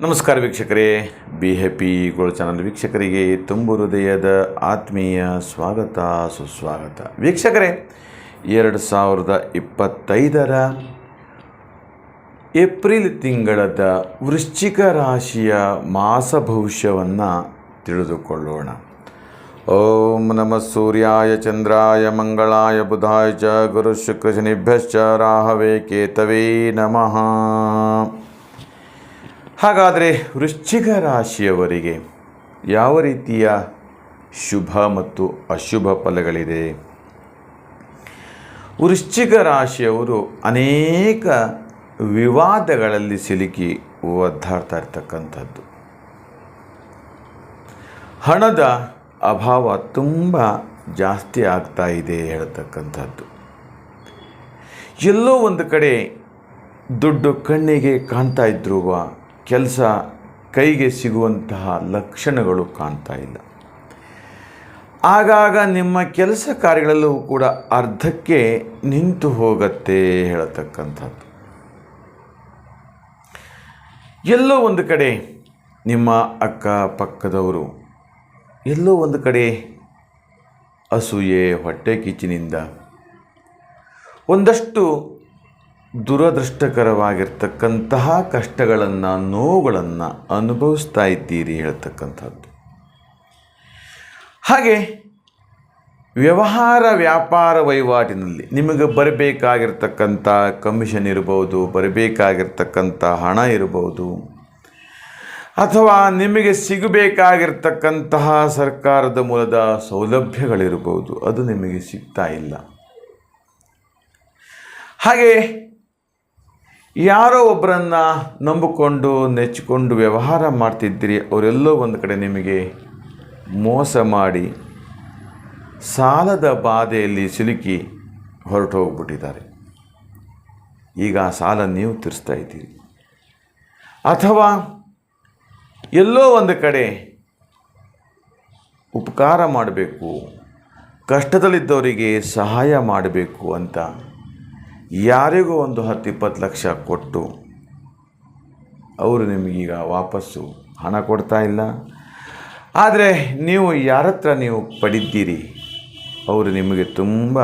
ನಮಸ್ಕಾರ ವೀಕ್ಷಕರೇ. Be happy gold channel ವೀಕ್ಷಕರಿಗೆ ತುಂಬು ಹೃದಯದ ಆತ್ಮೀಯ ಸ್ವಾಗತ, ಸುಸ್ವಾಗತ. ವೀಕ್ಷಕರೇ, ಎರಡು ಸಾವಿರದ ಇಪ್ಪತ್ತೈದರ ಏಪ್ರಿಲ್ ತಿಂಗಳದ ವೃಶ್ಚಿಕ ರಾಶಿಯ ಮಾಸ ಭವಿಷ್ಯವನ್ನು ತಿಳಿದುಕೊಳ್ಳೋಣ. ಓಂ ನಮಃ ಸೂರ್ಯಾಯ ಚಂದ್ರಾಯ ಮಂಗಳಾಯ ಬುಧಾಯ ಚ ಶನಿಭ್ಯಶ್ಚ ರಾಹವೇ ಕೇತವೇ ನಮಃ ಹಾಗಾದರೆ ವೃಶ್ಚಿಕ ರಾಶಿಯವರಿಗೆ ಯಾವ ರೀತಿಯ ಶುಭ ಮತ್ತು ಅಶುಭ ಫಲಗಳಿದೆ? ವೃಶ್ಚಿಕ ರಾಶಿಯವರು ಅನೇಕ ವಿವಾದಗಳಲ್ಲಿ ಸಿಲುಕಿ ಒದ್ದಾಡ್ತಾ ಇರ್ತಕ್ಕಂಥದ್ದು. ಹಣದ ಅಭಾವ ತುಂಬ ಜಾಸ್ತಿ ಆಗ್ತಾ ಇದೆ ಹೇಳ್ತಕ್ಕಂಥದ್ದು. ಎಲ್ಲೋ ಒಂದು ಕಡೆ ದುಡ್ಡು ಕಣ್ಣಿಗೆ ಕಾಣ್ತಾ ಇದ್ರೂ ಕೆಲಸ ಕೈಗೆ ಸಿಗುವಂತಹ ಲಕ್ಷಣಗಳು ಕಾಣ್ತಾ ಇಲ್ಲ. ಆಗಾಗ ನಿಮ್ಮ ಕೆಲಸ ಕಾರ್ಯಗಳಲ್ಲೂ ಕೂಡ ಅರ್ಧಕ್ಕೆ ನಿಂತು ಹೋಗತ್ತೆ ಹೇಳತಕ್ಕಂಥದ್ದು. ಎಲ್ಲೋ ಒಂದು ಕಡೆ ನಿಮ್ಮ ಅಕ್ಕ ಪಕ್ಕದವರು ಎಲ್ಲೋ ಒಂದು ಕಡೆ ಅಸೂಯೆ, ಹೊಟ್ಟೆ ಕಿಚ್ಚಿನಿಂದ ಒಂದಷ್ಟು ದುರದೃಷ್ಟಕರವಾಗಿರ್ತಕ್ಕಂತಹ ಕಷ್ಟಗಳನ್ನು, ನೋವುಗಳನ್ನು ಅನುಭವಿಸ್ತಾ ಇದ್ದೀರಿ ಹೇಳ್ತಕ್ಕಂಥದ್ದು. ಹಾಗೆ ವ್ಯವಹಾರ, ವ್ಯಾಪಾರ ವಹಿವಾಟಿನಲ್ಲಿ ನಿಮಗೆ ಬರಬೇಕಾಗಿರ್ತಕ್ಕಂಥ ಕಮಿಷನ್ ಇರ್ಬೋದು, ಬರಬೇಕಾಗಿರ್ತಕ್ಕಂಥ ಹಣ ಇರ್ಬೋದು ಅಥವಾ ನಿಮಗೆ ಸಿಗಬೇಕಾಗಿರ್ತಕ್ಕಂತಹ ಸರ್ಕಾರದ ಮೂಲದ ಸೌಲಭ್ಯಗಳಿರ್ಬೋದು, ಅದು ನಿಮಗೆ ಸಿಗ್ತಾ ಇಲ್ಲ. ಹಾಗೆ ಯಾರೋ ಒಬ್ಬರನ್ನು ನಂಬಿಕೊಂಡು ನೆಚ್ಚಿಕೊಂಡು ವ್ಯವಹಾರ ಮಾಡ್ತಿದ್ದೀರಿ, ಅವರೆಲ್ಲೋ ಒಂದು ಕಡೆ ನಿಮಗೆ ಮೋಸ ಮಾಡಿ ಸಾಲದ ಬಾಧೆಯಲ್ಲಿ ಸಿಲುಕಿ ಹೊರಟು ಹೋಗ್ಬಿಟ್ಟಿದ್ದಾರೆ ಈಗ ಆ ಸಾಲ ನೀವು ತೀರಿಸ್ತಾ ಇದ್ದೀರಿ. ಅಥವಾ ಎಲ್ಲೋ ಒಂದು ಕಡೆ ಉಪಕಾರ ಮಾಡಬೇಕು, ಕಷ್ಟದಲ್ಲಿದ್ದವರಿಗೆ ಸಹಾಯ ಮಾಡಬೇಕು ಅಂತ ಯಾರಿಗೂ ಒಂದು ಹತ್ತು ಇಪ್ಪತ್ತು ಲಕ್ಷ ಕೊಟ್ಟು ಅವರು ನಿಮಗೀಗ ವಾಪಸ್ಸು ಹಣ ಕೊಡ್ತಾ ಇಲ್ಲ. ಆದರೆ ನೀವು ಯಾರ ಹತ್ರ ನೀವು ಪಡಿದ್ದೀರಿ? ಅವರು ನಿಮಗೆ ತುಂಬ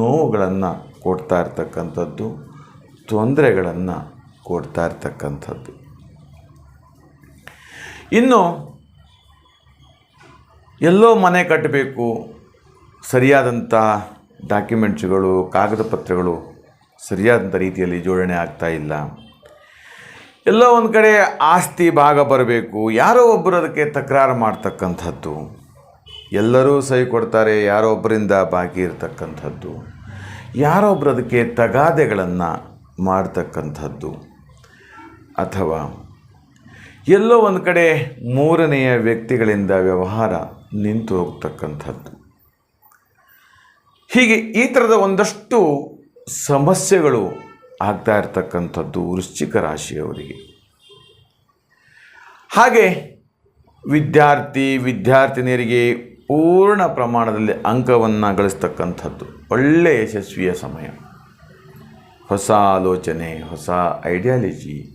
ನೋವುಗಳನ್ನು ಕೊಡ್ತಾ ಇರ್ತಕ್ಕಂಥದ್ದು, ತೊಂದರೆಗಳನ್ನು ಕೊಡ್ತಾ ಇರ್ತಕ್ಕಂಥದ್ದು. ಇನ್ನು ಎಲ್ಲೋ ಮನೆ ಕಟ್ಟಬೇಕು, ಸರಿಯಾದಂಥ ಡಾಕ್ಯುಮೆಂಟ್ಸ್ಗಳು, ಕಾಗದ ಪತ್ರಗಳು ಸರಿಯಾದಂಥ ರೀತಿಯಲ್ಲಿ ಜೋಡಣೆ ಆಗ್ತಾ ಇಲ್ಲ. ಎಲ್ಲೋ ಒಂದು ಕಡೆ ಆಸ್ತಿ ಭಾಗ ಬರಬೇಕು, ಯಾರೋ ಒಬ್ಬರು ಅದಕ್ಕೆ ತಕರಾರು ಮಾಡ್ತಕ್ಕಂಥದ್ದು. ಎಲ್ಲರೂ ಸಹಿ ಕೊಡ್ತಾರೆ, ಯಾರೋ ಒಬ್ಬರಿಂದ ಬಾಕಿ ಇರತಕ್ಕಂಥದ್ದು. ಯಾರೊಬ್ಬರು ಅದಕ್ಕೆ ತಗಾದೆಗಳನ್ನು ಮಾಡ್ತಕ್ಕಂಥದ್ದು. ಅಥವಾ ಎಲ್ಲೋ ಒಂದು ಕಡೆ ಮೂರನೆಯ ವ್ಯಕ್ತಿಗಳಿಂದ ವ್ಯವಹಾರ ನಿಂತು ಹೋಗ್ತಕ್ಕಂಥದ್ದು. ಹೀಗೆ ಈ ಥರದ ಒಂದಷ್ಟು ಸಮಸ್ಯೆಗಳು ಆಗ್ತಾ ಇರ್ತಕ್ಕಂಥದ್ದು ವೃಶ್ಚಿಕ ರಾಶಿಯವರಿಗೆ. ಹಾಗೆ ವಿದ್ಯಾರ್ಥಿ, ವಿದ್ಯಾರ್ಥಿನಿಯರಿಗೆ ಪೂರ್ಣ ಪ್ರಮಾಣದಲ್ಲಿ ಅಂಕವನ್ನು ಗಳಿಸ್ತಕ್ಕಂಥದ್ದು. ಒಳ್ಳೆಯ ಯಶಸ್ವಿಯ ಸಮಯ. ಹೊಸ ಆಲೋಚನೆ, ಹೊಸ ಐಡಿಯಾಲಜಿ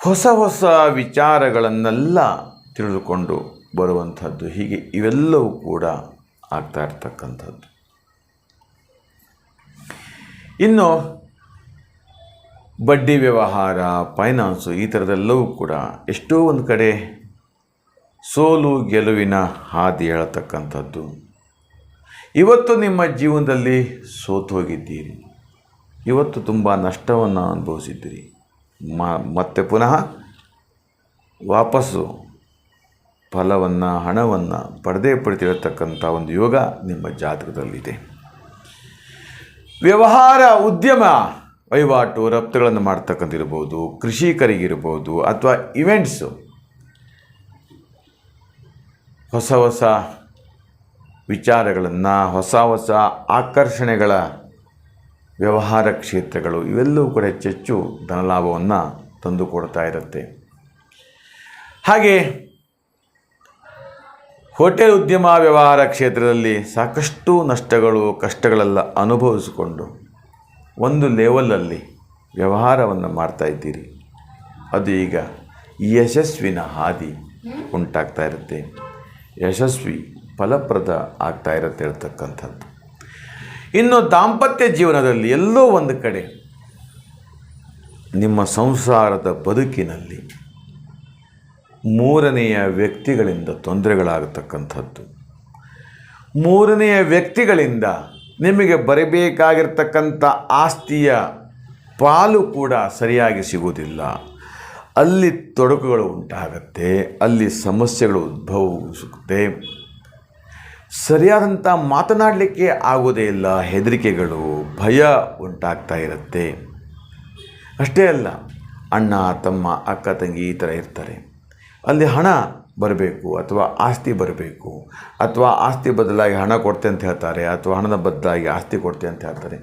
ಹೊಸ ಹೊಸ ವಿಚಾರಗಳನ್ನೆಲ್ಲ ತಿಳಿದುಕೊಂಡು ಬರುವಂಥದ್ದು ಹೀಗೆ ಇವೆಲ್ಲವೂ ಕೂಡ ಆಗ್ತಾ ಇರ್ತಕ್ಕಂಥದ್ದು. ಇನ್ನು ಬಡ್ಡಿ ವ್ಯವಹಾರ, ಫೈನಾನ್ಸು ಈ ಥರದೆಲ್ಲವೂ ಕೂಡ ಎಷ್ಟೋ ಒಂದು ಕಡೆ ಸೋಲು ಗೆಲುವಿನ ಹಾದಿ ಹೇಳತಕ್ಕಂಥದ್ದು. ಇವತ್ತು ನಿಮ್ಮ ಜೀವನದಲ್ಲಿ ಸೋತು ಹೋಗಿದ್ದೀರಿ ಇವತ್ತು ತುಂಬ ನಷ್ಟವನ್ನು ಅನುಭವಿಸಿದ್ದೀರಿ. ಮತ್ತೆ ಪುನಃ ವಾಪಸ್ಸು ಫಲವನ್ನು, ಹಣವನ್ನು ಪಡೆದೇ ಪಡೆದಿರತಕ್ಕಂಥ ಒಂದು ಯೋಗ ನಿಮ್ಮ ಜಾತಕದಲ್ಲಿದೆ. ವ್ಯವಹಾರ, ಉದ್ಯಮ, ವಹಿವಾಟು, ರಫ್ತುಗಳನ್ನು ಮಾಡ್ತಕ್ಕಂಥಿರ್ಬೋದು ಕೃಷಿಕರಿಗಿರ್ಬೋದು ಅಥವಾ ಇವೆಂಟ್ಸು, ಹೊಸ ಹೊಸ ವಿಚಾರಗಳನ್ನು, ಹೊಸ ಹೊಸ ಆಕರ್ಷಣೆಗಳ ವ್ಯವಹಾರ ಕ್ಷೇತ್ರಗಳು ಇವೆಲ್ಲವೂ ಕೂಡ ಹೆಚ್ಚೆಚ್ಚು ಧನಲಾಭವನ್ನು ತಂದುಕೊಡ್ತಾ ಇರುತ್ತೆ. ಹಾಗೆ ಹೋಟೆಲ್ ಉದ್ಯಮ ವ್ಯವಹಾರ ಕ್ಷೇತ್ರದಲ್ಲಿ ಸಾಕಷ್ಟು ನಷ್ಟಗಳು, ಕಷ್ಟಗಳೆಲ್ಲ ಅನುಭವಿಸಿಕೊಂಡು ಒಂದು ಲೆವೆಲಲ್ಲಿ ವ್ಯವಹಾರವನ್ನು ಮಾಡ್ತಾ ಇದ್ದೀರಿ. ಅದು ಈಗ ಯಶಸ್ವಿನ ಹಾದಿ ಉಂಟಾಗ್ತಾ ಇರುತ್ತೆ. ಯಶಸ್ವಿ ಫಲಪ್ರದ ಆಗ್ತಾ ಇರುತ್ತೆ ಇರತಕ್ಕಂಥದ್ದು ಇನ್ನು ದಾಂಪತ್ಯ ಜೀವನದಲ್ಲಿ ಎಲ್ಲೋ ಒಂದು ಕಡೆ ನಿಮ್ಮ ಸಂಸಾರದ ಬದುಕಿನಲ್ಲಿ ಮೂರನೆಯ ವ್ಯಕ್ತಿಗಳಿಂದ ತೊಂದರೆಗಳಾಗತಕ್ಕಂಥದ್ದು. ಮೂರನೆಯ ವ್ಯಕ್ತಿಗಳಿಂದ ನಿಮಗೆ ಬರಬೇಕಾಗಿರ್ತಕ್ಕಂಥ ಆಸ್ತಿಯ ಪಾಲು ಕೂಡ ಸರಿಯಾಗಿ ಸಿಗುವುದಿಲ್ಲ. ಅಲ್ಲಿ ತೊಡಕುಗಳು ಉಂಟಾಗತ್ತೆ, ಅಲ್ಲಿ ಸಮಸ್ಯೆಗಳು ಉದ್ಭವಿಸುತ್ತೆ. ಸರಿಯಾದಂಥ ಮಾತನಾಡಲಿಕ್ಕೆ ಆಗೋದೇ ಇಲ್ಲ, ಹೆದರಿಕೆಗಳು, ಭಯ ಉಂಟಾಗ್ತಾ ಇರುತ್ತೆ. ಅಷ್ಟೇ ಅಲ್ಲ, ಅಣ್ಣ, ತಮ್ಮ, ಅಕ್ಕ, ತಂಗಿ ಈ ಥರ ಇರ್ತಾರೆ. ಅಲ್ಲಿ ಹಣ ಬರಬೇಕು ಅಥವಾ ಆಸ್ತಿ ಬರಬೇಕು ಅಥವಾ ಆಸ್ತಿ ಬದಲಾಗಿ ಹಣ ಕೊಡ್ತೆ ಅಂತ ಹೇಳ್ತಾರೆ ಅಥವಾ ಹಣದ ಬದಲಾಗಿ ಆಸ್ತಿ ಕೊಡ್ತೆ ಅಂತ ಹೇಳ್ತಾರೆ.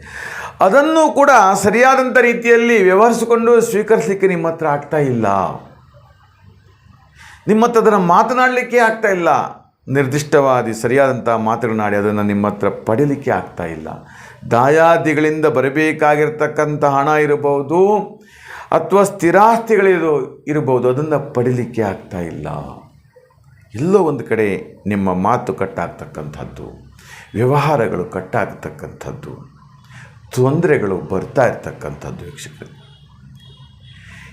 ಅದನ್ನು ಕೂಡ ಸರಿಯಾದಂಥ ರೀತಿಯಲ್ಲಿ ವ್ಯವಹರಿಸಿಕೊಂಡು ಸ್ವೀಕರಿಸಲಿಕ್ಕೆ ನಿಮ್ಮ ಹತ್ರ ಆಗ್ತಾ ಇಲ್ಲ. ನಿಮ್ಮ ಹತ್ರ ಅದನ್ನು ಮಾತನಾಡಲಿಕ್ಕೆ ಆಗ್ತಾ ಇಲ್ಲ. ನಿರ್ದಿಷ್ಟವಾದಿ, ಸರಿಯಾದಂಥ ಮಾತುಗಳನ್ನಾಡಿ ಅದನ್ನು ನಿಮ್ಮ ಹತ್ರ ಪಡೀಲಿಕ್ಕೆ ಆಗ್ತಾ ಇಲ್ಲ. ದಾಯಾದಿಗಳಿಂದ ಬರಬೇಕಾಗಿರ್ತಕ್ಕಂಥ ಹಣ ಇರಬಹುದು ಅಥವಾ ಸ್ಥಿರಾಸ್ತಿಗಳಿರು ಇರಬಹುದು, ಅದನ್ನು ಪಡೀಲಿಕ್ಕೆ ಆಗ್ತಾ ಇಲ್ಲ. ಎಲ್ಲೋ ಒಂದು ಕಡೆ ನಿಮ್ಮ ಮಾತು ಕಟ್ಟಾಗ್ತಕ್ಕಂಥದ್ದು, ವ್ಯವಹಾರಗಳು ಕಟ್ಟಾಗ್ತಕ್ಕಂಥದ್ದು, ತೊಂದರೆಗಳು ಬರ್ತಾ ಇರ್ತಕ್ಕಂಥದ್ದು ವೀಕ್ಷಕರು.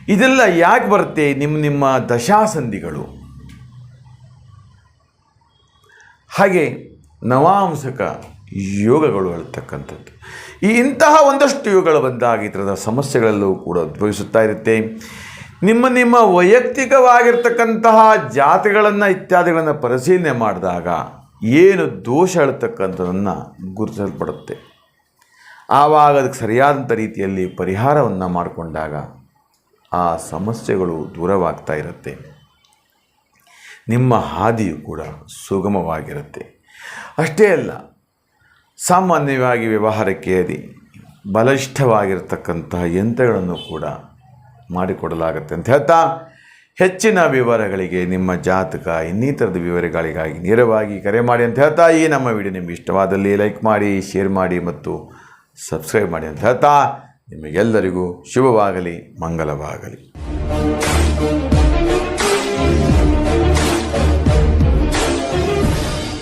ಇದೆಲ್ಲ ಯಾಕೆ ಬರುತ್ತೆ? ನಿಮ್ಮ ನಿಮ್ಮ ದಶಾಸಂಧಿಗಳು. ಹಾಗೆ ನವಾಂಸಕ ಯೋಗಗಳು ಹೇಳ್ತಕ್ಕಂಥದ್ದು. ಈ ಇಂತಹ ಒಂದಷ್ಟು ಯೋಗಗಳು ಬಂದಾಗ ಥರದ ಸಮಸ್ಯೆಗಳಲ್ಲೂ ಕೂಡ ಉದ್ಭವಿಸುತ್ತಾ ಇರುತ್ತೆ. ನಿಮ್ಮ ನಿಮ್ಮ ವೈಯಕ್ತಿಕವಾಗಿರ್ತಕ್ಕಂತಹ ಜಾತಿಗಳನ್ನು, ಇತ್ಯಾದಿಗಳನ್ನು ಪರಿಶೀಲನೆ ಮಾಡಿದಾಗ ಏನು ದೋಷ ಹೇಳ್ತಕ್ಕಂಥದ್ದನ್ನು ಗುರುತಿಸಲ್ಪಡುತ್ತೆ. ಆವಾಗ ಅದಕ್ಕೆ ಸರಿಯಾದಂಥ ರೀತಿಯಲ್ಲಿ ಪರಿಹಾರವನ್ನು ಮಾಡಿಕೊಂಡಾಗ ಆ ಸಮಸ್ಯೆಗಳು ದೂರವಾಗ್ತಾ ಇರುತ್ತೆ. ನಿಮ್ಮ ಹಾದಿಯು ಕೂಡ ಸುಗಮವಾಗಿರುತ್ತೆ. ಅಷ್ಟೇ ಅಲ್ಲ, ಸಾಮಾನ್ಯವಾಗಿ ವ್ಯವಹಾರಕ್ಕೆ ಬಲಿಷ್ಠವಾಗಿರತಕ್ಕಂತಹ ಯಂತ್ರಗಳನ್ನು ಕೂಡ ಮಾಡಿಕೊಡಲಾಗುತ್ತೆ ಅಂತ ಹೇಳ್ತಾ, ಹೆಚ್ಚಿನ ವಿವರಗಳಿಗೆ ನಿಮ್ಮ ಜಾತಕ, ಇನ್ನಿತರದ ವಿವರಗಳಿಗಾಗಿ ನೇರವಾಗಿ ಕರೆ ಮಾಡಿ ಅಂತ ಹೇಳ್ತಾ, ಈ ನಮ್ಮ ವಿಡಿಯೋ ನಿಮಗೆ ಇಷ್ಟವಾದಲ್ಲಿ ಲೈಕ್ ಮಾಡಿ, ಶೇರ್ ಮಾಡಿ ಮತ್ತು ಸಬ್ಸ್ಕ್ರೈಬ್ ಮಾಡಿ ಅಂತ ಹೇಳ್ತಾ, ನಿಮಗೆಲ್ಲರಿಗೂ ಶುಭವಾಗಲಿ ಮಂಗಲವಾಗಲಿ